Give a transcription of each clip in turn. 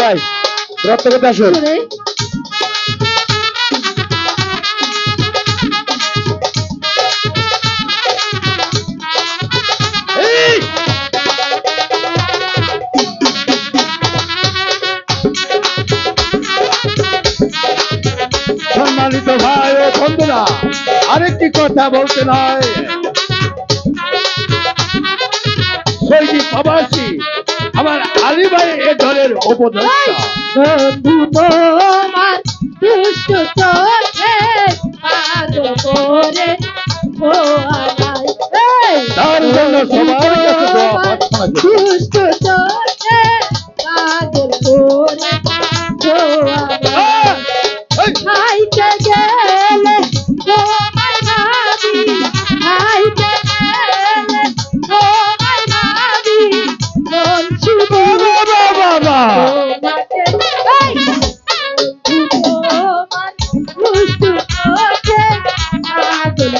ভাই রক্ত করতে আসুন। সম্মানিত ভাই ও বন্ধুরা আরেকটি কথা বলতে নয়। সৈনিক প্রবাসী আমার আলী ভাই এ দলের উপদেষ্টা।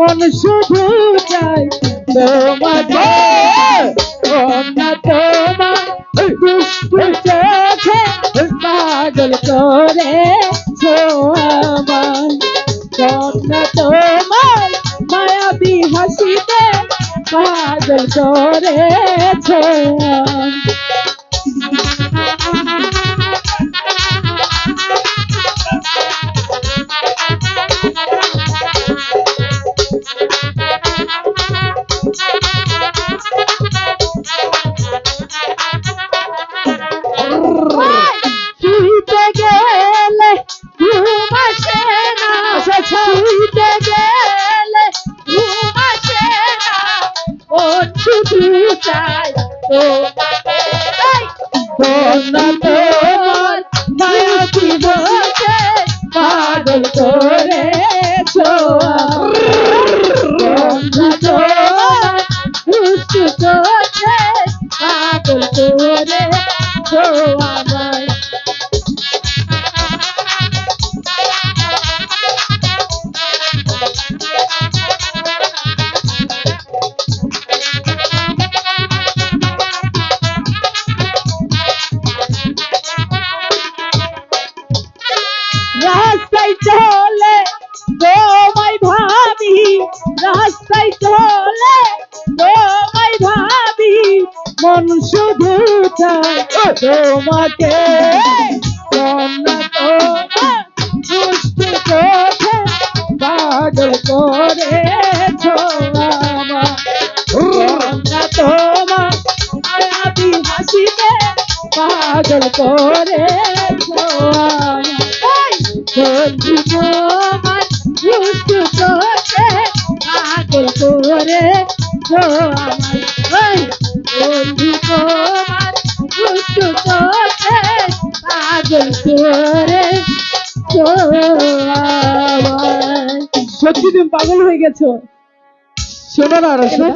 মন শুধু চাই। তোমাকে তোমার দুষ্ট চোখে পাগল করে আমার কন্যা তোমার মায়াবী হাসিতে পাগল করেছে শুইতে চাই এই! কন্যা তোমার মায়াবী বসে পাগল করেছ কন্যা তোমার দুষ্টু তোমাকে পাগল কন্যা তোমার হাসিতে পাগল চোখে পাগল করে বন্ধু সত্যি তুমি পাগল হয়ে গেছো। শোনো না রসনা